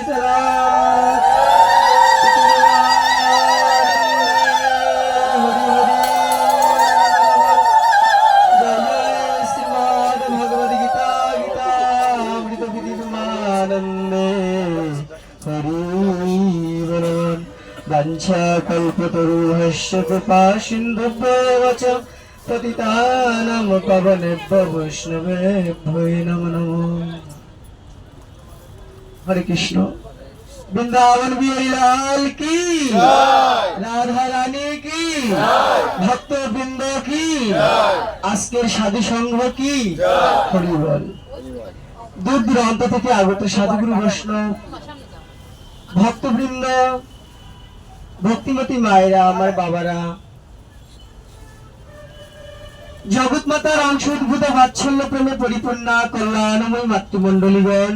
শীতলা ভগবদ গীতা গীতা অমৃত বিদিমানন্দে হরি বলন বাঞ্ছা হরে কৃষ্ণ। বৃন্দাবন বিহারী লাল কি রাধা রানী কি? ভক্ত বৃন্দ কি? আজকের সাধু সংঘ কি হরি বল। দূর দূরান্ত থেকে আগত সাধুগুরু বৈষ্ণব ভক্তবৃন্দ ভক্তিমতী মায়েরা আমার বাবারা জগৎ মাতার অংশ উদ্ভূত বাৎসল্য প্রেমে পরিপূর্ণা কল্যাণময় মাতৃমণ্ডলীগণ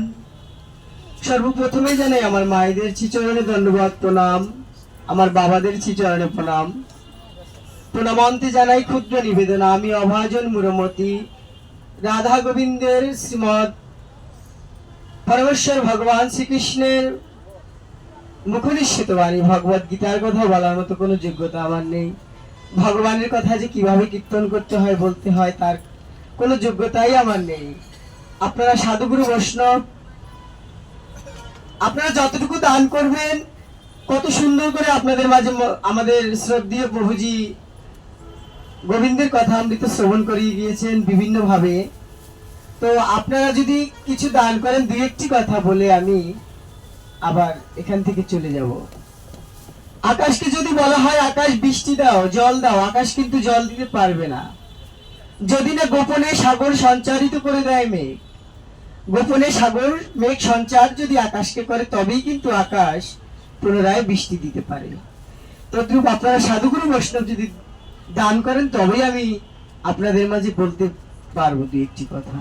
সর্বপ্রথমে জানাই আমার মায়েদের চিচরণে দণ্ডবাদ প্রণাম। আমার বাবাদের চিচরণে প্রণাম। প্রণামন্তে জানাই ক্ষুদ্র নিবেদন। আমি অভাজন মুরমতি। রাধা গোবিন্দের শ্রীমৎ পরমেশ্বর ভগবান শ্রীকৃষ্ণের মুখনিশ্চিত বাণী ভগবত গীতার কথা বলার মতো কোনো যোগ্যতা আমার নেই। ভগবানের কথা যে কীভাবে কীর্তন করতে হয়, বলতে হয়, তার কোনো যোগ্যতাই আমার নেই। আপনারা সাধুগুরু বৈষ্ণব আপনারা যতটুকু দান করবেন, কত সুন্দর করে আপনাদের মাঝে আমাদের শ্রদ্ধেয় প্রভুজি গোবিন্দের কথা অমৃত শ্রবণ করিয়ে গিয়েছেন বিভিন্ন ভাবে তো আপনারা যদি কিছু দান করেন, দু একটি কথা বলে আমি আবার এখান থেকে চলে যাব। আকাশকে যদি বলা হয়, আকাশ বৃষ্টি দাও, জল দাও, আকাশ কিন্তু জল দিতে পারবে না। যদি না গোপনে সাগর সঞ্চারিত করে দেয় মেঘ গোপনে সাগর, মেঘ সঞ্চার যদি আকাশকে করে, তবেই কিন্তু আকাশ পুনরায় বৃষ্টি দিতে পারে। তদ্রূপ আপনারা সাধুগুরু বৈষ্ণব যদি দান করেন, তবেই আমি আপনাদের মাঝে বলতে পারব দু একটি কথা।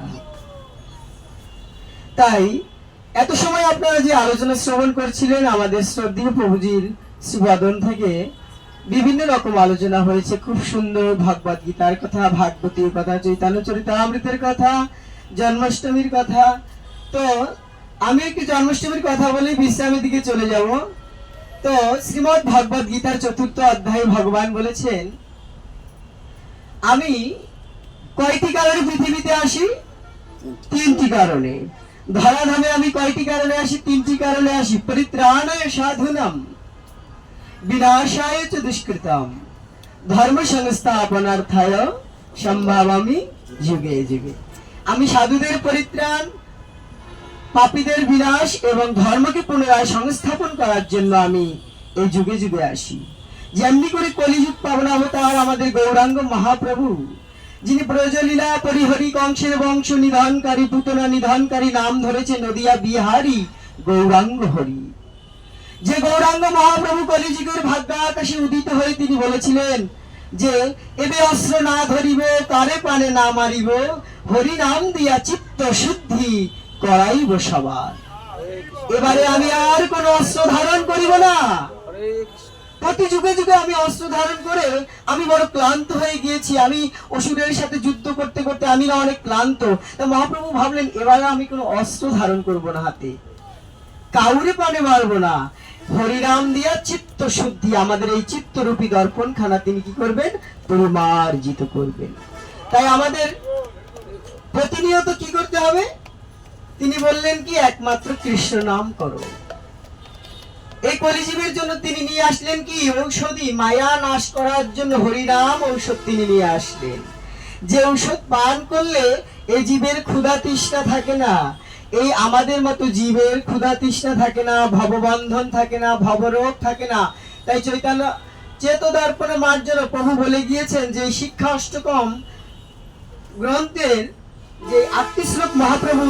তাই, এত সময় আপনারা যে আলোচনা শ্রবণ করছিলেন, আমাদের শ্রদ্ধেয় প্রভুজির শ্রীবদন থেকে বিভিন্ন রকম আলোচনা হয়েছে। খুব সুন্দর ভগবত গীতার কথা ভাগবতীর কথা, চৈতন্য চরিতামৃতের কথা জন্মাষ্টমীর কথা। তো আমি একটু জন্মাষ্টমীর কথা বলে বিশ্রামের দিকে চলে যাব। তো শ্রীমৎ ভগবত গীতার চতুর্থ অধ্যায়ে ভগবান বলেছেন, আমি কয়টি কারণে পৃথিবীতে আসি? তিনটি কারণে। ধরাধামে আমি কয়টি কারণে আসি? তিনটি কারণে আসি। পরিত্রাণায় সাধুনাম, বিনাশায় দুষ্কৃতম। ধর্ম সংস্থাপনার্থায় সম্ভাবামি যুগে যুগে। আমি সাধুদের পরিত্রাণ, পাপীদের বিনাশ এবং ধর্মকে পুনরায় সংস্থাপন করার জন্য আমি এই যুগে যুগে আসি। যেমনি করে কলিযুগ পাবনা অবতার আমাদের গৌরাঙ্গ মহাপ্রভু, যিনি ব্রজলীলা পরিহরি কংসের বংশ নিধনকারী, পুতনা নিধনকারী নাম ধরেছে নদিয়া বিহারী গৌরাঙ্গ হরি। যে গৌরাঙ্গ মহাপ্রভু কলিযুগের ভাগ্যাকাশে উদিত হয়ে তিনি বলেছিলেন যে, এবে অস্ত্র না ধরিব, কারে পানে না মারিব হরি নাম দিয়া চিত্ত শুদ্ধি করাইব সবার। এবারে আমি আর কোন অস্ত্র ধারণ করিব না। প্রতি যুগে যুগে আমি অস্ত্র ধারণ করে আমি বড় ক্লান্ত হয়ে গিয়েছি। আমি অসুরের সাথে যুদ্ধ করতে করতে আমি না অনেক ক্লান্ত। তা মহাপ্রভু ভাবলেন, এবারে আমি কোনো অস্ত্র ধারণ করব না হাতে। কাউরে পানে মারবো না। হরিনাম দিয়া চিত্ত শুদ্ধি, আমাদের এই চিত্তরূপী দর্পণ খানা তিনি কি করবেন? পরিমার্জিত করবেন। তাই আমাদের প্রতিনিয়ত কি করতে হবে? তিনি বললেন কি, একমাত্র কৃষ্ণ নাম করো। এই কলিজীবের জন্য তিনি নিয়ে আসলেন কি, ঔষধি মায়া নাশ করার জন্য হরিনাম ঔষধ তিনি নিয়ে আসলেন। যে ঔষধ পান করলে এই জীবের ক্ষুধা তৃষ্ণা থাকে না, এই আমাদের মতো জীবের ক্ষুধা তৃষ্ণা থাকে না, ভববন্ধন থাকে না, ভবরোগ থাকে না। তাই চৈতন্য চেতদর্পণে মার্জন প্রভু বলে গিয়েছেন যে শিক্ষা অষ্টকম গ্রন্থের যে আটটি শ্লোক মহাপ্রভু,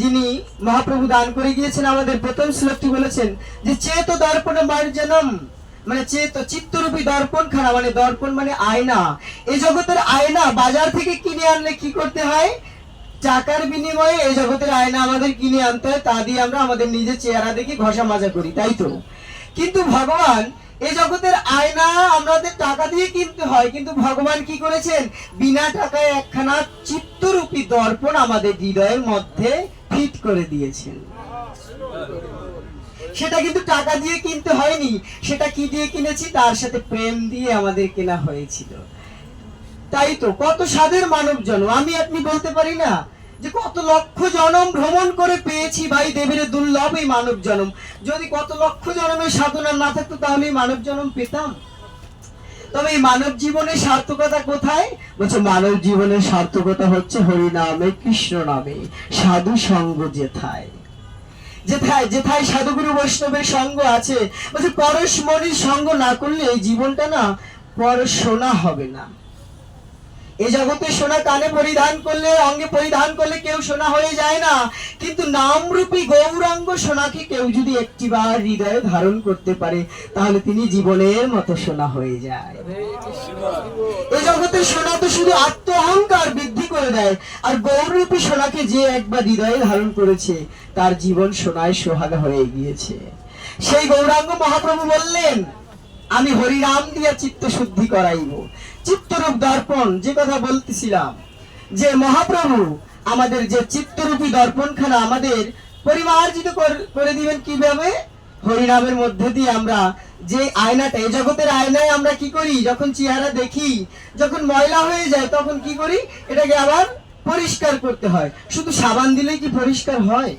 যিনি মহাপ্রভু দান করে গিয়েছেন, আমাদের প্রথম শ্লোকটি বলেছেন যে চেত দর্পণ মার্জনম মানে চেত চিত্তরূপী দর্পণ খানা মানে দর্পণ মানে আয়না। এই জগতের আয়না বাজার থেকে কিনে আনলে কি করতে হয়? টাকার বিনিময়ে এই জগতের আয়না আমাদের কিনে আনতে হয়, তা দিয়ে আমরা আমাদের নিজের চেহারা দেখে ঘষা মাজা করি, তাই তো? কিন্তু ভগবান এই জগতের আয়না আমাদের টাকা দিয়ে কিনতে হয়, কিন্তু ভগবান কি করেছেন? বিনা টাকায় একখানা চিত্তরূপী দর্পণ আমাদের হৃদয়ের মধ্যে ফিট করে দিয়েছেন। সেটা কিন্তু টাকা দিয়ে কিনতে হয়নি, সেটা কি দিয়ে কিনেছি? তার সাথে প্রেম দিয়ে আমাদের কেনা হয়েছিল। তাই তো, কত স্বাদের মানব জন্ম আমি আপনি বলতে পারি না? যে কত লক্ষ জনম ভ্রমণ করে পেয়েছি ভাই দেবের দুর্লভ এই মানব জন্ম। যদি কত লক্ষ জনমের সাধনা না থাকতো, তাহলে এই মানব জন্ম পেতাম। তবে এই মানব জীবনের সার্থকতা কোথায়? বলছে, মানব জীবনের সার্থকতা হচ্ছে হরি নামে কৃষ্ণ নামে, সাধু সঙ্গ যেথায়। যেথায় যেথায় সাধুগুরু বৈষ্ণবের সঙ্গ আছে। বলছে, পরশমণির সঙ্গ না করলে এই জীবনটা না পর সোনা হবে না। এই জগতে সোনা কানে পরিধান করলে, অঙ্গে পরিধান করলে কেউ সোনা হয়ে যায় না। কিন্তু নামরূপী গৌরাঙ্গ সোনাকে কেউ যদি একটিবার হৃদয়ে ধারণ করতে পারে, তাহলে তিনি জীবনের মতো সোনা হয়ে যায়। এই জগতের সোনা তো শুধু আত্ম অহংকার বৃদ্ধি করে দেয়, আর গৌরূপী সোনাকে যে একবার হৃদয়ে ধারণ করেছে, তার জীবন সোনায় সোহাগা হয়ে গিয়েছে। সেই গৌরাঙ্গ মহাপ্রভু বললেন আমি হরিনাম দিয়া চিত্ত শুদ্ধি করাইব। চিত্তরূপ দর্পণ, যে কথা বলতেছিলাম, যে মহাপ্রভু আমাদের যে চিত্তরূপী দর্পণখানা আমাদের পরিমার্জিত করে দিবেন কীভাবে? হরিনামের মধ্যে দিয়ে আমরা যে আয়নাটা, এই জগতের আয়নায় আমরা কি করি? যখন চেহারা দেখি, যখন ময়লা হয়ে যায়, তখন কি করি? এটাকে আবার পরিষ্কার করতে হয়। শুধু সাবান দিলেই কি পরিষ্কার হয়?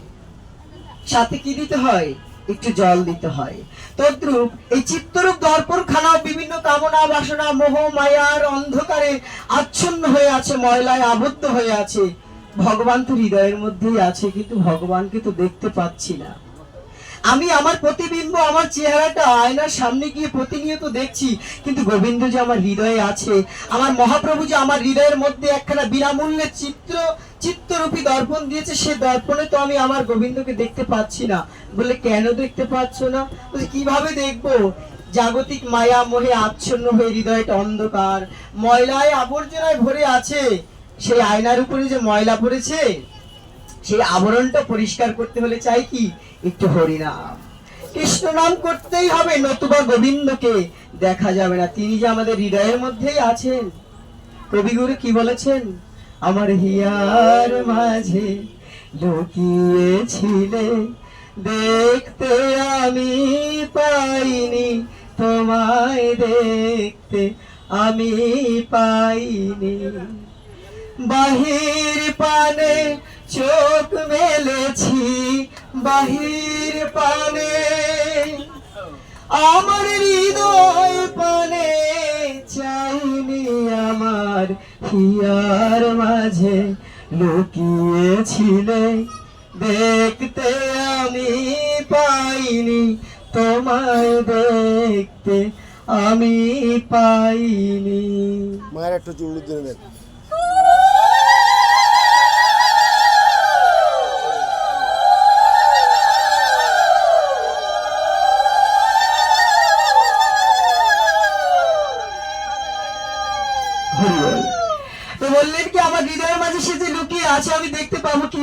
সাথে কি দিতে হয়? একটু জল দিতে হয়। তদ্রূপ এই চিত্তরূপ দর্পণ খানা বিভিন্ন কামনা, বাসনা, মোহ, মায়ার অন্ধকারে আচ্ছন্ন হয়ে আছে, ময়লায় আবদ্ধ হয়ে আছে। ভগবান তো হৃদয়ের মধ্যেই আছে, কিন্তু ভগবানকে তো দেখতে পাচ্ছি না। আমি আমার প্রতিবিম্ব, আমার চেহারাটা আয়নার সামনে গিয়ে প্রতিনিয়ত দেখছি। কিন্তু গোবিন্দ যে আমার হৃদয়ে আছে, আমার মহাপ্রভু যে আমার হৃদয়ের মধ্যে একখানা বিনামূল্যে চিত্র, চিত্তরূপী দর্পণ দিয়েছে, সে দর্পণে তো আমি আমার গোবিন্দকে দেখতে পাচ্ছি না। বলে, কেন দেখতে পাচ্ছ না? কীভাবে দেখব? জাগতিক মায়া মোহে আচ্ছন্ন হয়ে হৃদয়টা অন্ধকার। ময়লায় আবর্জনায় ভরে আছে। সেই আয়নার উপরে যে ময়লা পড়েছে সেই আবরণটা পরিষ্কার করতে হলে চাই কি? একটু হরিনাম। কৃষ্ণ নাম করতেই হবে নতুবা গোবিন্দকে। দেখা যাবে না, তিনি যে আমাদের হৃদয়ের মধ্যেই আছেন। কবিগুরু কি বলেছেন? আমার হিয়ার মাঝে লুকিয়েছিলে, দেখতে আমি পাইনি, তোমায় দেখতে আমি পাইনি। বাহির পানে চোখ মেলেছি বাহির পানে। আমার হৃদয় পানে চাইনি আমার হিয়ার মাঝে। লুকিয়েছিলে, দেখতে আমি পাইনি, তোমায় দেখতে আমি পাইনি। মায়ের একটু চুড়ি দিয়ে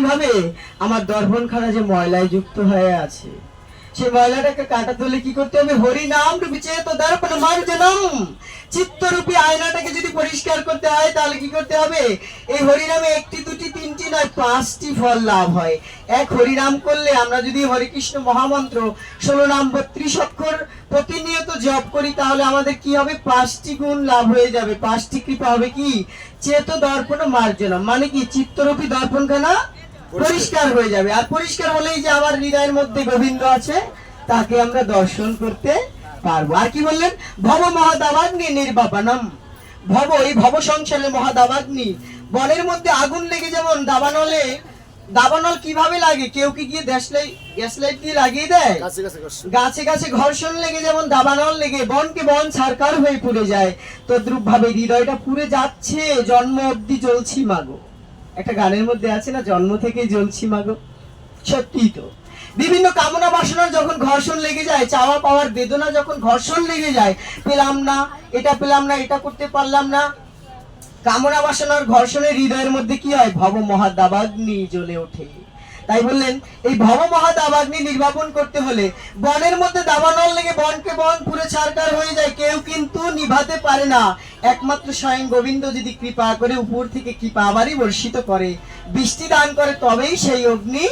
কীভাবে আমার দর্পণখানা যে ময়লায় যুক্ত হয়ে আছে। সেই ময়লাটাকে কাটাতে হলে কি করতে হবে? হরি নাম রূপী চেত দর্পণ মার্জনম চিত্তরূপী আয়নাটাকে যদি পরিষ্কার করতে হয়, তাহলে কি করতে হবে? এই হরিনামে একটি, দুটি, তিনটি নয়, পাঁচটি ফল লাভ হয়। এক হরিনাম করলে আমরা যদি হরিকৃষ্ণ মহামন্ত্র ষোলো নাম বত্রিশ অক্ষর প্রতিনিয়ত জপ করি, তাহলে আমাদের কি হবে? পাঁচটি গুণ লাভ হয়ে যাবে। পাঁচটি কৃপা হবে কি? চেত দর্পণ মার্জনম। মানে কি? চিত্তরূপী দর্পণখানা পরিষ্কার হয়ে যাবে। আর পরিষ্কার হলেই যে আমার হৃদয়ের মধ্যে গোবিন্দ আছে তাকে আমরা দর্শন করতে পারব। আর কি বললেন? ভব মহাদাবাগ্নি নির্বাপনম। ভব এই ভব সংসারে মহাদাবাগ্নি। বনের মধ্যে আগুন লেগে যেমন দাবানলে দাবানল কীভাবে লাগে? কেউ কি গিয়ে গ্যাস লাইট গ্যাস লাইট দিয়ে লাগিয়ে দেয়? গাছে গাছে ঘর্ষণ লেগে যেমন দাবানল লেগে বনকে বন ছারকার হয়ে পুড়ে যায়। তদ্রুপ ভাবে হৃদয়টা পুড়ে যাচ্ছে জন্ম অবধি জ্বলছি মাগো। একটা গানের মধ্যে আছে না, জন্ম থেকে জ্বলছি মাগো সত্যিই তো। বিভিন্ন কামনা বাসনার যখন ঘর্ষণ লেগে যায়, চাওয়া পাওয়ার বেদনা যখন ঘর্ষণ লেগে যায়, পেলাম না, এটা পেলাম না, এটা করতে পারলাম না। কামনা বাসনার ঘর্ষণের হৃদয়ের মধ্যে কি হয়? ভব মহাদাবাগ্নি জ্বলে ওঠে। তাই বললেন, এই ভব মহাদাবাগ্নি নির্বাপন করতে হলে বনের মধ্যে দাবানল লেগে বনকে বন পুরো ছারকার হয়ে যায়, কেউ কিন্তু নিভাতে পারে না। একমাত্র স্বয়ং গোবিন্দ যদি কৃপা করে উপর থেকে কৃপা আবারই বর্ষিত করে, বৃষ্টি দান করে তবেই সেই অগ্নি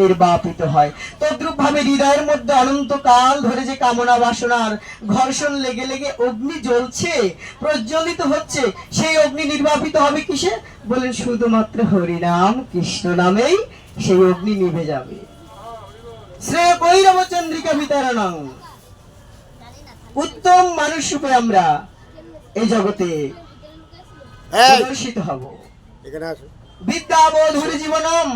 নির্বাপিত হয়। তদ্রুপ ভাবে হৃদয়ের মধ্যে অনন্তকাল ধরে যে কামনা বাসনার ঘর্ষণ লেগে লেগে অগ্নি জ্বলছে, প্রজ্বলিত হচ্ছে, সেই অগ্নি নির্বাপিত হবে কিসে? বলেন শুধুমাত্র হরিনাম কৃষ্ণ নামেই সেই অগ্নি নিভে যাবে। শ্রেয় কৈরব চন্দ্রিকা বিতরণং উত্তম মানুষ রূপে আমরা এই জগতে প্রদর্শিত হব। বিদ্যাবোধুর জীবনম।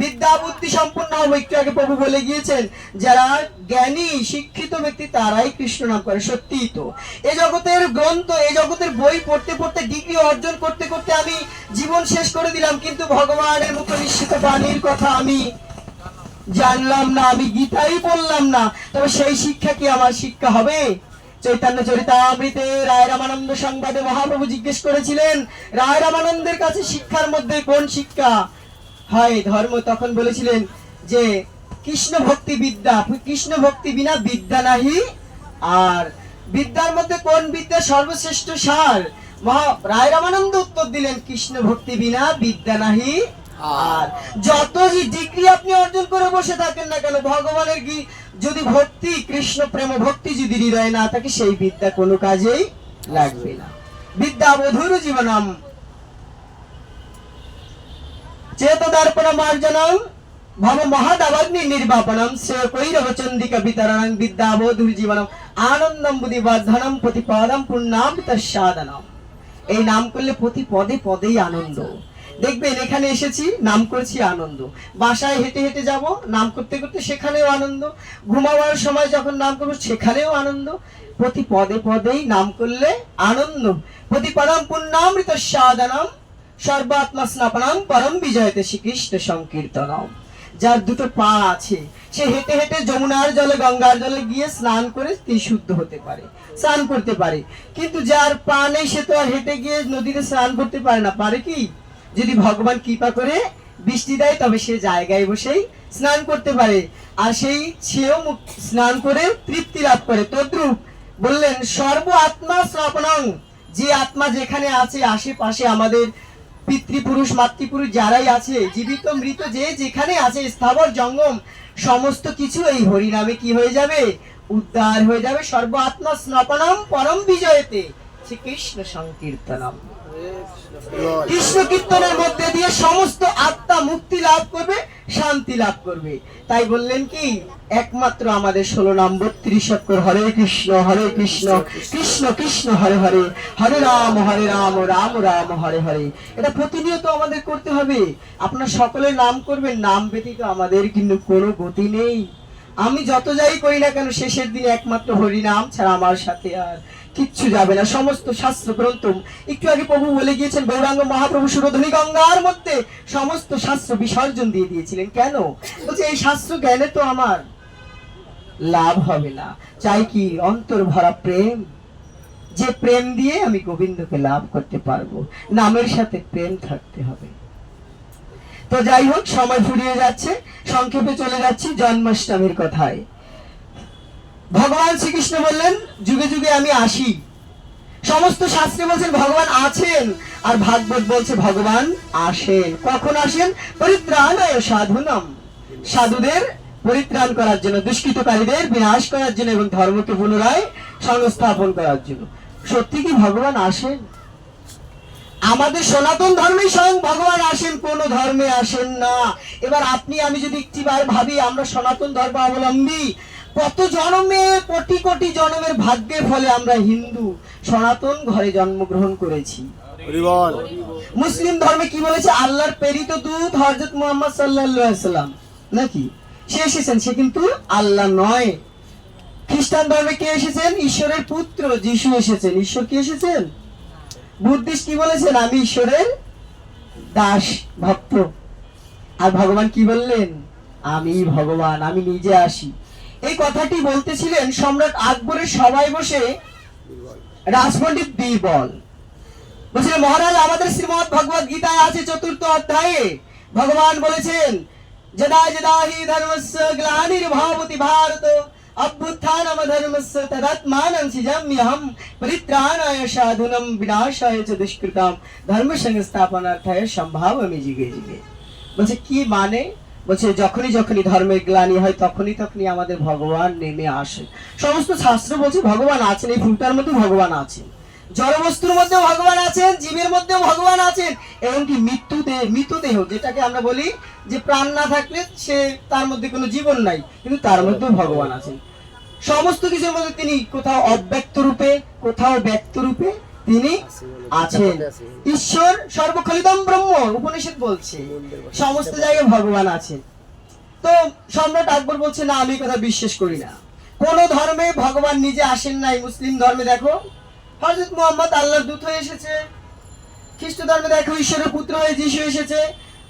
বিদ্যা বুদ্ধি সম্পূর্ণ হবে একটু আগে প্রভু বলে গিয়েছেন, যারা জ্ঞানী, শিক্ষিত ব্যক্তি, তারাই কৃষ্ণ নাম করে। সত্যিই তো। এ জগতের গ্রন্থ, এ জগতের বই পড়তে পড়তে ডিগ্রি অর্জন করতে করতে আমি জীবন শেষ করে দিলাম, কিন্তু ভগবানের মুখ নিশ্চিত বাণীর কথা আমি জানলাম না, আমি গীতাই বললাম না। তবে সেই শিক্ষা কি আমার শিক্ষা হবে? চৈতন্য চরিতামৃতে রায় রামানন্দ সংবাদে মহাপ্রভু জিজ্ঞেস করেছিলেন, রায় রামানন্দের কাছে শিক্ষার মধ্যে কোন শিক্ষা? হয়, ধর্ম তখন বলেছিলেন যে কৃষ্ণ ভক্তি বিদ্যা, কৃষ্ণ ভক্তি বিনা বিদ্যা নাহি। আর বিদ্যার মধ্যে কোন বিদ্যা সর্বশ্রেষ্ঠ সার? মহা রায় রামানন্দ উত্তর দিলেন, কৃষ্ণ ভক্তি বিনা বিদ্যা নাহি। আর যত ডিগ্রি আপনি অর্জন করে বসে থাকেন না কেন, ভগবানের কি যদি ভক্তি, কৃষ্ণ প্রেম ভক্তি যদি হৃদয়ে না থাকে, সেই বিদ্যা কোনো কাজেই লাগবে না। বিদ্যা বধুর জীবনম। এই নাম করলে প্রতি পদে পদেই আনন্দ। দেখবেন, এখানে এসেছি, নাম করছি আনন্দ। বাসায় হেঁটে হেঁটে যাব, নাম করতে করতে সেখানেও আনন্দ। ঘুমাবার সময় যখন নাম করব, সেখানেও আনন্দ। প্রতি পদে পদেই নাম করলে আনন্দ। প্রতি পদম পূর্ণামৃত সাধনম। সর্বাত্মা স্নাপনম পরম বিজয়তে শ্রীকৃষ্ণ সংকীর্তনম। যার দুটো পা আছে, সে হেঁটে হেঁটে যমুনার জলে, গঙ্গার জলে গিয়ে স্নান করে শুদ্ধ হতে পারে, স্নান করতে পারে। কিন্তু যার পা নেই, সে তো আর হেঁটে গিয়ে নদীতে স্নান করতে পারে না। পারে কি? যদি ভগবান কৃপা করে বৃষ্টি দেয়, তবে সে জায়গায় বসেই স্নান করতে পারে। আর সেই সেও স্নান করে তৃপ্তি লাভ করে। তদ্রুপ বললেন, সর্ব আত্মা শ্রাপনং যে আত্মা যেখানে আছে, আশেপাশে আমাদের পিতৃপুরুষ, মাতৃপুরুষ যারাই আছে, জীবিত, মৃত, যে যেখানে আছে, স্থাবর, জঙ্গম, সমস্ত কিছু এই হরিনামে কি হয়ে যাবে উদ্ধার হয়ে যাবে সর্ব আত্মা স্নপনম পরম বিজয়তে শ্রীকৃষ্ণ সংকীর্তনম। কৃষ্ণ কীর্তনের মধ্যে দিয়ে সমস্ত আত্মা মুক্তি লাভ করবে, শান্তি লাভ করবে। তাই বললেন কি, একমাত্র আমাদের ষোলো নাম বত্রিশ অক্ষর হরে কৃষ্ণ হরে কৃষ্ণ কৃষ্ণ কৃষ্ণ, হরে হরে হরে রাম হরে রাম রাম রাম, হরে হরে। এটা প্রতিনিয়ত আমাদের করতে হবে। আপনার সকলের নাম করবেন, নাম ব্যতীত আমাদের কিন্তু কোনো গতি নেই। আমি যত যাই করি না কেন, শেষের দিনে একমাত্র হরিনাম ছাড়া আমার সাথে আর কিচ্ছু যাবে না, সমস্ত শাস্ত্র গ্রন্থ। একটু আগে প্রভু বলে গিয়েছেন, গৌরাঙ্গ মহাপ্রভু সুরধনী গঙ্গার মধ্যে সমস্ত শাস্ত্র বিসর্জন দিয়ে দিয়েছিলেন। কেন? বলছে, এই শাস্ত্র জ্ঞানে তো আমার লাভ হবে না। চাই কি অন্তর ভরা প্রেম? যে প্রেম দিয়ে আমি গোবিন্দকে লাভ করতে পারব, নামের সাথে প্রেম থাকতে হবে। তো যাই হোক, সময় ফুরিয়ে যাচ্ছে, সংক্ষেপে চলে যাচ্ছি, জন্মাষ্টমীর কথায়। ভগবান শ্রীকৃষ্ণ বললেন, যুগে যুগে আমি আসি। সমস্ত শাস্ত্রে বলছেন, ভগবান আছেন। আর ভাগবত বলছে, ভগবান আসেন। কখন আসেন? পরিত্রাণায় সাধুনম। সাধুদের পরিত্রাণ করার জন্য, দুষ্কৃতকারীদের বিনাশ করার জন্য এবং ধর্মকে পুনরায় সংস্থাপন করার জন্য। সত্যি কি ভগবান আসেন? আমাদের সনাতন ধর্মেই স্বয়ং ভগবান আসেন, কোন ধর্মে আসেন না। এবার আপনি, আমি যদি একটিবার ভাবি, আমরা সনাতন ধর্ম অবলম্বী কত জন্মে কোটি কোটি জন্মের ভাগ্যের ফলে আমরা হিন্দু। সনাতন ঘরে জন্মগ্রহণ করেছি। মুসলিম ধর্মে কি বলেছে? আল্লাহর প্রেরিত দূত হযরত মুহাম্মদ সাল্লাম নাকি? সে এসেছেন সে কিন্তু আল্লাহ নয়। খ্রিস্টান ধর্মে কে এসেছেন? ঈশ্বরের পুত্র যিশু এসেছেন। ঈশ্বর কি এসেছেন? বুদ্ধিস্ট কি বলেছেন? আমি ঈশ্বরের দাস ভক্ত। আর ভগবান কি বললেন? আমি ভগবান আমি নিজে আসি। এই কথাটি বলতেছিলেন সম্রাট আকবরের সবাই বসে রাজপণ্ডিত বীরবল। বলছিলেন, মহারাজ, আমাদের শ্রীমদ ভগবত গীতায় আছে চতুর্থ অধ্যায়ে। ভগবান বলেছেন যদা যদা হি ধর্মস্য গ্লানির ভাবতি ভারত, অভ্যুত্থানম ধর্মস্য তদাত্মানং সিজাম্যহম পরিত্রাণায় সাধুনম বিনাশায় চ দুষ্কৃতাম ধর্ম সংস্থাপনার্থায় সম্ভাবমি জিগে জিগে। বলছে, কি মানে? বলছে, যখনই যখনই ধর্মের গ্লানি হয়, তখনই তখনই আমাদের ভগবান নেমে আসে। সমস্ত শাস্ত্র বলছে, ভগবান আছেন। এই ফুলটার মধ্যে ভগবান আছেন। জড়বস্তুর মধ্যে ভগবান আছেন, জীবের মধ্যেও ভগবান আছেন, এমনকি মৃত্যু দেহ মৃতদেহ, যেটাকে আমরা বলি যে প্রাণ না থাকলে সে তার মধ্যে কোনো জীবন নাই, কিন্তু তার মধ্যেও ভগবান আছেন। সমস্ত কিছুর মধ্যে তিনি কোথাও অব্যক্ত রূপে, কোথাও ব্যক্ত রূপে তিনি আছেন। ঈশ্বর সর্বখলিদম ব্রহ্ম উপনিষদ বলছে। সমস্ত জায়গায় ভগবান আছেন। তো সম্রাট আকবর বলছে না আমি কথা বিশ্বাস করি না। কোন ধর্মে ভগবান নিজে আসেন নাই মুসলিম ধর্মে দেখো। হযরত মুহাম্মদ আল্লাহর দূত হয়ে এসেছে। খ্রিস্ট ধর্মে দেখো ঈশ্বরের পুত্র হয়ে যিশু এসেছে।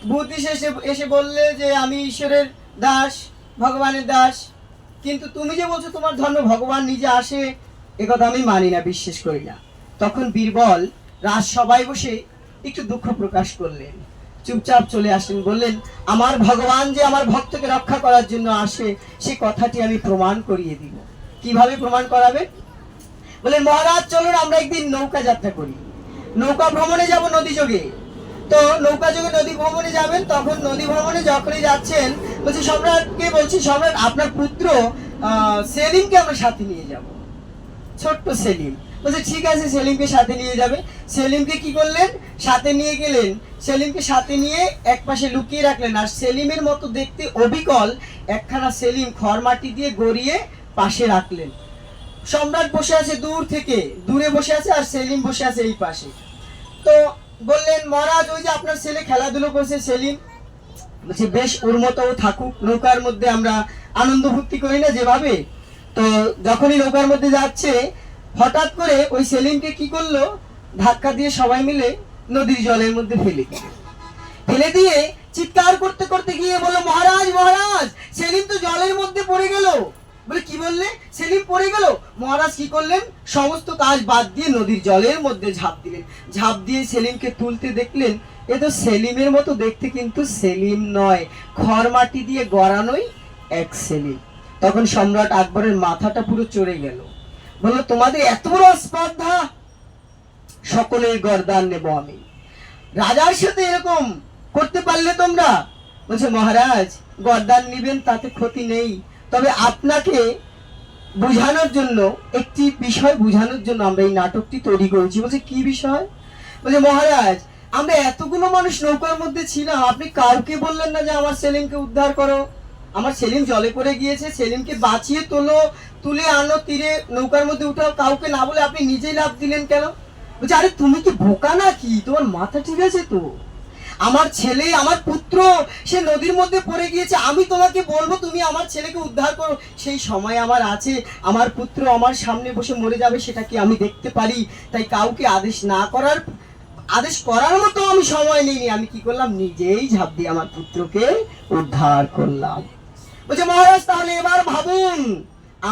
বুদ্ধিস্ট এসে এসে বললে যে আমি ঈশ্বরের দাস ভগবানের দাস। কিন্তু তুমি যে বলছো তোমার ধর্মে ভগবান নিজে আসে এ কথা আমি মানি না বিশ্বাস করি না। তখন বীরবল রাজসভায় বসে একটু দুঃখ প্রকাশ করলেন। চুপচাপ চলে আসলেন বললেন, আমার ভগবান যে আমার ভক্তকে রক্ষা করার জন্য আসে, সে কথাটি আমি প্রমাণ করিয়ে দিব। কীভাবে প্রমাণ করাবে? বললেন, মহারাজ, চলুন আমরা একদিন নৌকা যাত্রা করি। নৌকা ভ্রমণে যাব নদী যোগে। তো নৌকা যোগে নদী ভ্রমণে যাবেন, তখন নদী ভ্রমণে যখনই যাচ্ছেন, বলছি সম্রাটকে বলছি? সম্রাট, আপনার পুত্র সেলিমকে আমরা সাথে নিয়ে যাব। ছোট্ট সেলিম। বলছে, ঠিক আছে, সেলিমকে সাথে নিয়ে যাবে। সেলিমকে কি করলেন? সাথে নিয়ে গেলেন। সেলিমকে সাথে নিয়ে এক পাশে লুকিয়ে রাখলেন। আর সেলিমের মতো দেখতে অবিকল একখানা সেলিম খড়মাটি দিয়ে গড়িয়ে পাশে রাখলেন। সম্রাট বসে আছে দূর থেকে, দূরে বসে আছে আর সেলিম বসে আছে এই পাশে। তো বললেন, মহারাজ, ওই যে আপনার ছেলে খেলাধুলো করছে, সেলিম। বলছে, বেশ, ওর মতো থাকুক। নৌকার মধ্যে আমরা আনন্দ ফুর্তি করি না যেভাবে? তো যখনই নৌকার মধ্যে যাচ্ছে হঠাৎ করে ওই সেলিমকে কি করল? ধাক্কা দিয়ে সবাই মিলে নদীর জলের মধ্যে ফেলে দিল। ফেলে দিয়ে চিৎকার করতে করতে গিয়ে বলল, মহারাজ মহারাজ, সেলিম তো জলের মধ্যে পড়ে গেল। বলে কি বললে? সেলিম পড়ে গেল। মহারাজ কি করলেন? সমস্ত কাজ বাদ দিয়ে নদীর জলের মধ্যে ঝাঁপ দিলেন। ঝাঁপ দিয়ে সেলিমকে তুলতে দেখলেন, এ তো সেলিমের মতো দেখতে কিন্তু সেলিম নয়। খড় মাটি দিয়ে গড়ানোই এক সেলিম। তখন সম্রাট আকবরের মাথাটা পুরো চড়ে গেল। বলল, তোমাদের এত বড় স্পর্ধা? সকলের গরদান নেব আমি। রাজার সাথে এরকম করতে পারলে তোমরা? বলছে, মহারাজ, গরদান নিবেন, তাতে ক্ষতি নেই। তবে আপনাকে বোঝানোর জন্য, একটি বিষয় বোঝানোর জন্য আমরা এই নাটকটি তৈরি করেছি। বলছে, কি বিষয়? বলছে, মহারাজ, আমরা এতগুলো মানুষ নৌকার মধ্যে ছিলাম, আপনি কাউকে বললেন না যে আমার সেলিমকে উদ্ধার করো? আমার সেলিম জলে পড়ে গিয়েছে, সেলিমকে বাঁচিয়ে তোলো, তুলে আনো তীরে, নৌকার মধ্যে উঠাও, কাউকে না বলে আপনি নিজেই লাভ দিলেন কেন? বলছে, আরে, তুমি কি বোকা নাকি? তোমার মাথা ঠিক আছে তো? আমার ছেলে, আমার পুত্র, সে নদীর মধ্যে পড়ে গিয়েছে, আমি তোমাকে বলব, তুমি আমার ছেলেকে উদ্ধার করো। সেই সময় আমার আছে, আমার পুত্র আমার সামনে বসে মরে যাবে, সেটা কি আমি দেখতে পারি? তাই কাউকে আদেশ না করার, আদেশ করার মতো আমি সময় নিইনি। আমি কি করলাম? নিজেই ঝাঁপ দিয়ে আমার পুত্রকে উদ্ধার করলাম। বলছে মহারাজ তাহলে এবার ভাবুন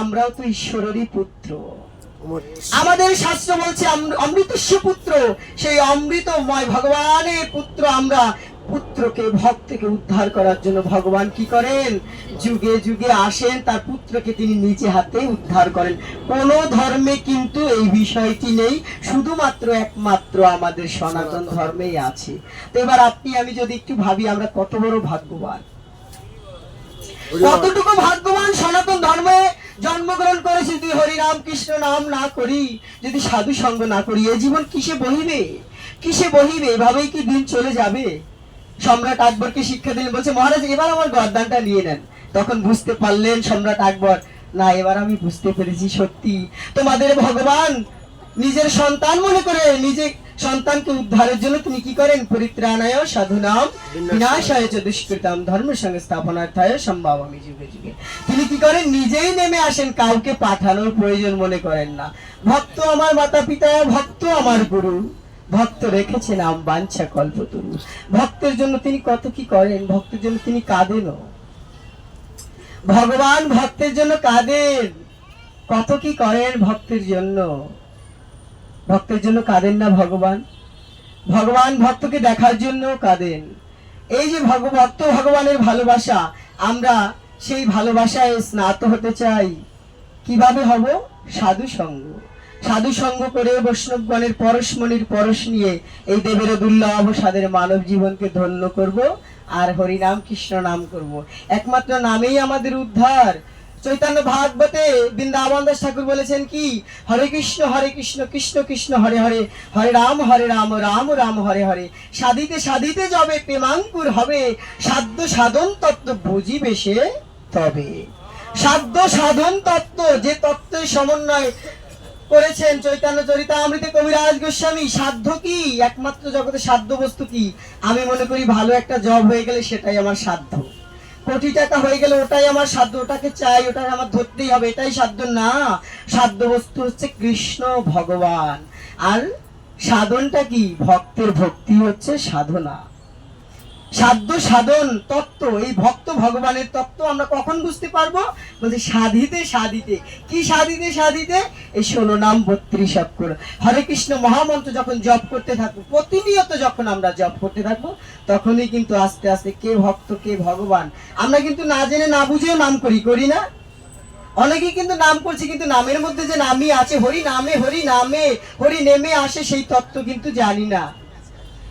আমরাও তো ঈশ্বরেরই পুত্র। আমাদের শাস্ত্র বলছে অমৃতস্য পুত্র সেই অমৃতময় ভগবানের পুত্র আমরা পুত্রকে ভক্তকে উদ্ধার করার জন্য ভগবান কি করেন? যুগে যুগে আসেন তার পুত্রকে তিনি নিজে হাতে উদ্ধার করেন। কোন ধর্মে কিন্তু এই বিষয়টি নেই শুধুমাত্র একমাত্র আমাদের সনাতন ধর্মেই আছে। তো এবার আপনি আমি যদি একটু ভাবি আমরা কত বড় ভাগ্যবান। কতটুকু ভাগ্যবান সনাতন ধর্মে জন্মগ্রহণ করেছি যদি হরিরাম কৃষ্ণ নাম না করি, যদি সাধু সঙ্গ না করি, এ জীবন কিসে বহিবে? কিসে বহিবে? এভাবেই কি দিন চলে যাবে? সম্রাট আকবরকে শিক্ষা দিলেন, বলছে, মহারাজ, এবার আমার গরদানটা নিয়ে নেন। তখন বুঝতে পারলেন সম্রাট আকবর, না, এবার আমি বুঝতে পেরেছি সত্যি। তোমাদের ভগবান নিজের সন্তান মনে করে নিজে সন্তানকে উদ্ধারের জন্য তিনি কি করেন? পরিত্রাণায় সাধুনাম বিনাশায়। চ দুষ্কৃতাম ধর্ম সংস্থাপনার্থায় সম্ভাবামি যুগে যুগে তিনি কি করেন? নিজেই নেমে আসেন কাউকে পাঠানোর প্রয়োজন মনে করেন না। ভক্ত আমার মাতা পিতা ভক্ত আমার গুরু ভক্ত রেখেছে নাম বাঞ্ছা কল্পতরু। ভক্তের জন্য তিনি কত কি করেন? ভক্তের জন্য তিনি কাঁদেনও ভগবান ভক্তের জন্য কাঁদেন। কত কি করেন ভক্তের জন্য? ভক্তের জন্য কাঁদেন না ভগবান। ভগবান ভক্তকে দেখার জন্য কাঁদেন। এই যে ভগ, ভক্ত ভগবানের ভালোবাসা, আমরা সেই ভালোবাসায় স্নাত হতে চাই। কীভাবে হব? সাধু সঙ্গ। সাধু সঙ্গ করে বৈষ্ণবগণের পরশমণির পরশ নিয়ে এই দেবের দুর্লভ সাদের মানব জীবনকে ধন্য করব আর হরিনাম কৃষ্ণ নাম করব। একমাত্র নামেই আমাদের উদ্ধার। চৈতন্য ভাগবতে বৃন্দাবন দাস ঠাকুর বলেছেন কি? হরে কৃষ্ণ হরে কৃষ্ণ কৃষ্ণ কৃষ্ণ, হরে হরে হরে রাম হরে রাম রাম রাম, হরে হরে। সাধিতে সাধিতে যবে প্রেমাঙ্কুর হবে, সাধ্য সাধন তত্ত্ব বুঝিবে সে তবে। সাধ্য সাধন তত্ত্ব যে তত্ত্বের সমন্বয় করেছেন চৈতন্য চরিতামৃতে কবিরাজ গোস্বামী, সাধ্য কি? একমাত্র জগতে সাধ্য বস্তু কি? আমি মনে করি ভালো একটা জব হয়ে গেলে সেটাই আমার সাধ্য। কোটি টাকা হয়ে গেলে ওটাই আমার সাধ্য, ওটাকে চাই ওটা আমার ধরতেই হবে, এটাই সাধ্য না। সাধ্য বস্তু হচ্ছে কৃষ্ণ ভগবান। আর সাধনটা কি? ভক্তের ভক্তি হচ্ছে সাধনা। সাধ্য সাধন তত্ত্ব, এই ভক্ত ভগবানের তত্ত্ব আমরা কখন বুঝতে পারব? বলছে, সাধিতে সাধিতে। কি সাধিতে সাধিতে? এই ষোলো নাম বত্রিশ অক্ষর। হরে কৃষ্ণ মহামন্ত্র যখন জপ করতে থাকব, প্রতিনিয়ত যখন আমরা জপ করতে থাকব, তখনই কিন্তু আস্তে আস্তে কে ভক্ত, কে ভগবান? আমরা কিন্তু না জেনে, না বুঝেও নাম করি করি না। অনেকেই কিন্তু নাম করছে, কিন্তু নামের মধ্যে যে নামই আছে, হরি নামে হরি নামে, হরি নেমে আসে সেই তত্ত্ব কিন্তু জানি না।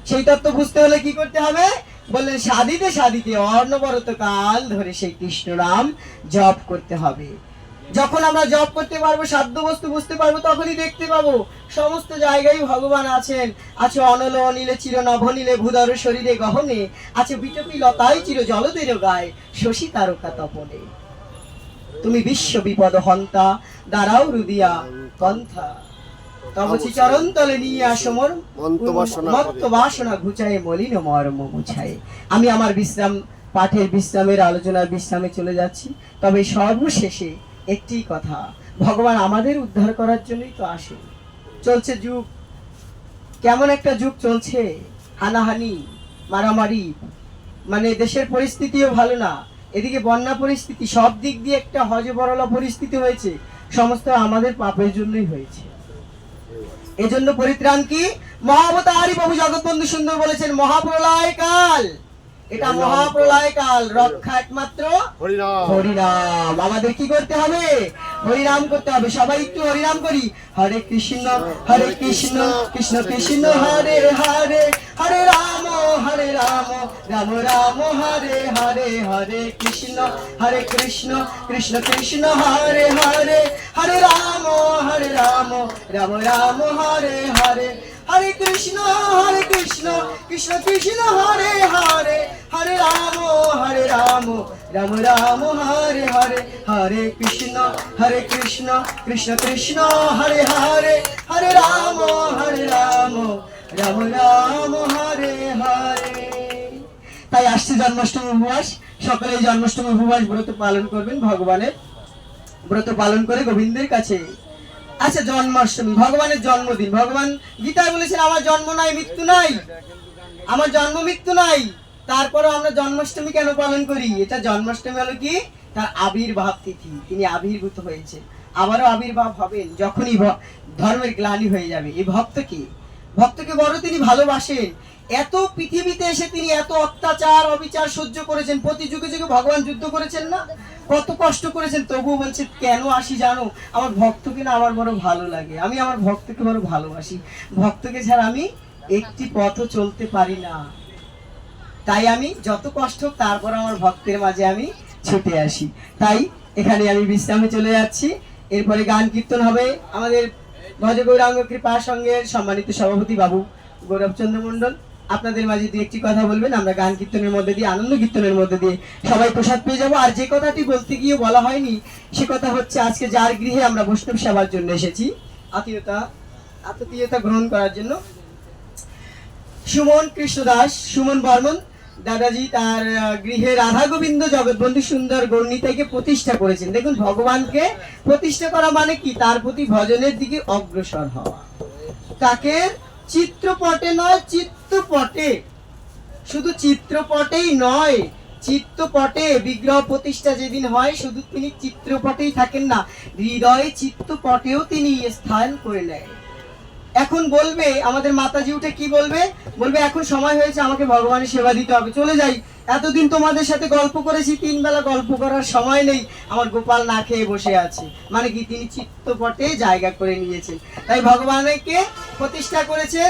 সেই তত্ত্ব বুঝতে হলে কি করতে হবে? বললেন, সাধিতে সাধিতে অর্ণবরত কাল ধরে সেই কৃষ্ণ নাম জপ করতে হবে। যখন আমরা জপ করতে পারব, সাধ্য বস্তু বুঝতে পারব, তখনই দেখতে পাবো, সমস্ত জায়গায় ভগবান আছেন। আছে অনল, অনিলে, চির নভনীলে ভূধর শরীরে গহনে। আছে বিটপি লতায় চির জলদের গায়ে, শশী তারকা তপনে। তুমি বিশ্ব বিপদ হন্তা, দাঁড়াও রুদিয়া, কন্থা। তবচি চরণ তলে নিয়ে আসো মোর। মন্ত বাসনা মত্ত বাসনা ঘুচায়ে মলিন মর্ম মুছায়ে আমি আমার বিশ্রাম পাঠের বিশ্রামের আলোচনার বিশ্রামে চলে যাচ্ছি। তবে সর্বশেষে একটি কথা ভগবান আমাদের উদ্ধার করার জন্যই তো আসে চলছে যুগ। কেমন একটা যুগ চলছে? হানাহানি মারামারি মানে দেশের পরিস্থিতিও ভালো না। এদিকে বন্যা পরিস্থিতি সব দিক দিয়ে একটা হজবরলা পরিস্থিতি হয়েছে। সমস্ত আমাদের পাপের জন্যই হয়েছে। এজন্য পরিত্রাণ কি? মহাবতারি প্রভু জগৎবন্ধু সুন্দর বলেছেন মহাপ্রলয় কাল এটা মহাপ্রলয় কাল রক্ষা একমাত্র হরিনাম আমাদের কি করতে হবে? হরিনাম করতে হবে। সবাই একটু হরিনাম করি। হরে কৃষ্ণ হরে কৃষ্ণ কৃষ্ণ কৃষ্ণ হরে হরে হরে রাম হরে রাম রাম রাম হরে হরে হরে কৃষ্ণ হরে কৃষ্ণ কৃষ্ণ কৃষ্ণ হরে হরে হরে রাম হরে রাম রাম রাম হরে হরে হরে কৃষ্ণ হরে কৃষ্ণ কৃষ্ণ কৃষ্ণ, হরে হরে হরে রাম হরে রাম রাম রাম, হরে হরে হরে কৃষ্ণ হরে কৃষ্ণ কৃষ্ণ কৃষ্ণ, হরে হরে হরে রাম হরে রাম রাম রাম, হরে হরে। তাই আসছে জন্মাষ্টমী উপবাস। সকলে জন্মাষ্টমী উপবাস ব্রত পালন করবেন ভগবানের। ব্রত পালন করে গোবিন্দের কাছে। আচ্ছা জন্মাষ্টমী, ভগবানের জন্মদিন। ভগবান গীতায় বলেছেন, আমার জন্ম নাই, মৃত্যু নাই। আমার জন্ম, মৃত্যু নাই। তারপরেও আমরা জন্মাষ্টমী কেন পালন করি? এটা জন্মাষ্টমী হলো কি? তার আবির্ভাব তিথি। তিনি আবির্ভূত হয়েছে। আবারও আবির্ভাব হবেন যখনই ধর্মের গ্লানি হয়ে যাবে। এই ভক্ত কি ভক্তকে বড় তিনি ভালোবাসেন। এত পৃথিবীতে এসে তিনি এত অত্যাচার, অবিচার সহ্য করেছেন, প্রতি যুগে যুগে ভগবান যুদ্ধ করেছেন না? কত কষ্ট করেছেন, তবুও বলছে কেন আসি জানো? আমার ভক্তকে না আমার বড় ভালো লাগে। আমি আমার ভক্তকে বড় ভালোবাসি। ভক্তকে ছাড়া আমি একটি পথও চলতে পারি না। তাই আমি যত কষ্ট তারপর আমার ভক্তের মাঝে আমি ছুটে আসি। তাই এখানে আমি বিশ্রামে চলে যাচ্ছি। এরপরে গান কীর্তন হবে আমাদের ভজ গৌরাঙ্গ কৃপা সঙ্গের সম্মানিত সভাপতি বাবু গৌরবচন্দ্র মন্ডল আপনাদের মাঝে দু একটি কথা বলবেন, আমরা গান কীর্তনের মধ্যে দিয়ে, আনন্দ কীর্তনের মধ্যে দিয়ে সবাই প্রসাদ পেয়ে যাব। আর যে কথাটি বলতে গিয়ে বলা হয়নি, সে কথা হচ্ছে আজকে যার গৃহে আমরা বৈষ্ণব সেবার জন্য এসেছি, আত্মীয়তা আত্মীয়তা গ্রহণ করার জন্য। সুমন কৃষ্ণ দাস, সুমন বর্মন, দাদাজি তার গৃহে রাধা গোবিন্দ জগৎবন্ধু সুন্দর গৌরনীতাকে প্রতিষ্ঠা করেছেন। দেখুন, ভগবানকে প্রতিষ্ঠা করা মানে কি? তার প্রতি ভজনের দিকে অগ্রসর হওয়া। তাকে চিত্রপটে নয়, চিত্তপটে। শুধু চিত্রপটেই নয়, চিত্তপটে বিগ্রহ প্রতিষ্ঠা যেদিন হয়, শুধু তিনি চিত্রপটেই থাকেন না, হৃদয়ে চিত্তপটেও তিনি স্থান করে নেয়। এখন বলবে, আমাদের মাতাজি উঠে কি বলবে? বলবে, এখন সময় হয়েছে, আমাকে ভগবানের সেবা দিতে হবে। চলে যাই। এতদিন তোমাদের সাথে গল্প করেছি, তিন বেলা গল্প করার সময় নেই। আমার গোপাল না খেয়ে বসে আছে। মানে কি, তিনি চিত্তপটে জায়গা করে নিয়েছেন। তাই ভগবানকে প্রতিষ্ঠা করেছেন।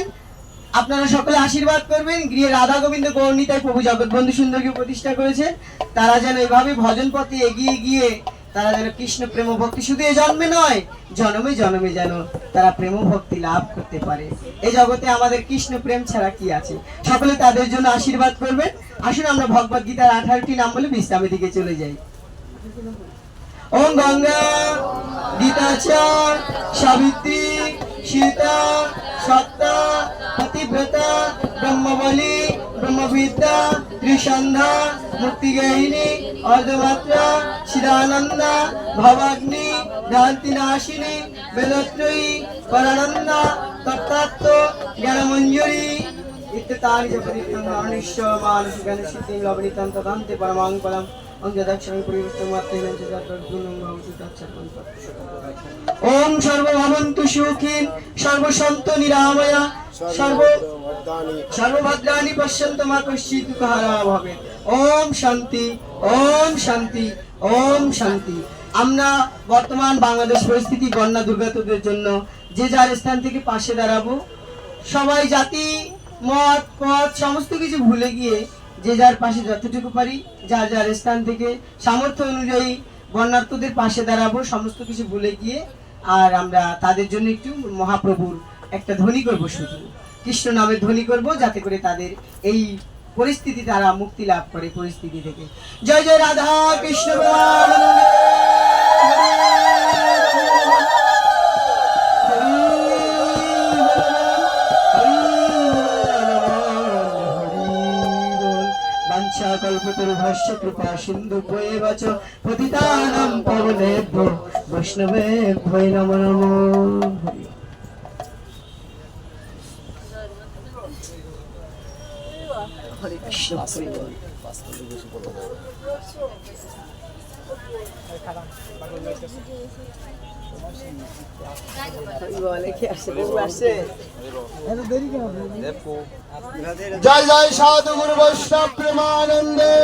আপনারা সকলে আশীর্বাদ করবেন। গৃহে রাধা গোবিন্দ গৌরনীতায় প্রভু জগৎবন্ধু সুন্দরকে প্রতিষ্ঠা করেছেন। তারা যেন এভাবে ভজন পথে এগিয়ে গিয়ে তারা যেন কৃষ্ণ প্রেম ভক্তি শুধু এ জন্মে নয়, জন্মে জন্মে যেন তারা প্রেম ভক্তি লাভ করতে পারে। এই জগতে আমাদের কৃষ্ণ প্রেম ছাড়া কি আছে? সকলে তাদের জন্য আশীর্বাদ করবেন। আসুন আমরা ভগবত গীতার আঠারোটি নাম বলে বিশ্রামের দিকে চলে যাই। ওম গঙ্গা, গীতাচার, সাবিত্রী, সীতা, সত্তা, পতিব্রতা, ব্রহ্মবলী ব্রহ্মবিদ্যা, ত্রিসন্ধ্যা মুক্তিগাহিনী অর্ধমাত্রা শিরানন্দা ভবাগ্নি ভ্রান্তি নাশিনী বেদত্রয়ী, পরানন্দা, তত্ত্বাত্ম, জ্ঞানমঞ্জুরী ইত্যতানি চ পরিত্তম অনিশ্চ মানসিকানি সিদ্ধিং লবণিতং তদান্তে পরমাং পদম ওম সর্বভবন্তু সুখিন সর্বসন্ত নিরাময়া সর্ব সর্বভদ্রাণি পশ্যন্ত মা কশ্চিৎ ভবে ওম শান্তি ওম শান্তি ওম শান্তি আমরা বর্তমান বাংলাদেশ পরিস্থিতি বন্যা দুর্গতদের জন্য যে যার স্থান থেকে পাশে দাঁড়াবো সবাই জাতি মত পথ সমস্ত কিছু ভুলে গিয়ে যে যার পাশে যতটুকু পারি, যার যার স্থান থেকে সামর্থ্য অনুযায়ী বন্যার্থদের পাশে দাঁড়াবো, সমস্ত কিছু ভুলে গিয়ে। আর আমরা তাদের জন্য একটু মহাপ্রভুর একটা ধ্বনি করব শুধু। কৃষ্ণ নামে ধ্বনি করব, যাতে করে তাদের এই পরিস্থিতি তারা মুক্তি লাভ করে পরিস্থিতি থেকে। জয় জয় রাধা কৃষ্ণ প্রেমানন্দে। বাঞ্ছা কল্পতরু ভাষ্য কৃপা সিন্ধু বয়ে বাচ পতিতানাম পবনেভ্য বৈষ্ণবে ভয় নম নম হরি কৃষ্ণ বল। কি আসছে? বউ জয় জয় সাধু গুরু বৈষ্ণব প্রেমানন্দে।